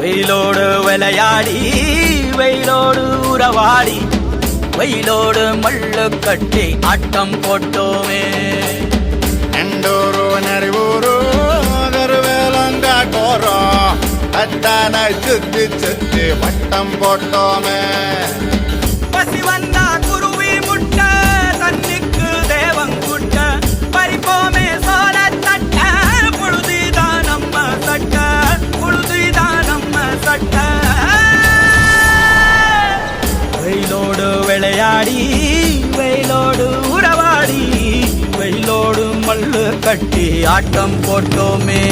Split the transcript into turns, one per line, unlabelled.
வெயிலோடு விளையாடி வெயிலோடு உறவாடி வெயிலோடு மல்லு கட்டி ஆட்டம் போட்டோமே.
நண்டோரோ நரிவோரோ வேலங்கா கோரோ அத்தான சுத்தி சுத்தி வட்டம் போட்டோமே.
ஆடி வெயிலோடு உறவாடி வெயிலோடு மல்லு கட்டி ஆட்டம் போட்டோமே.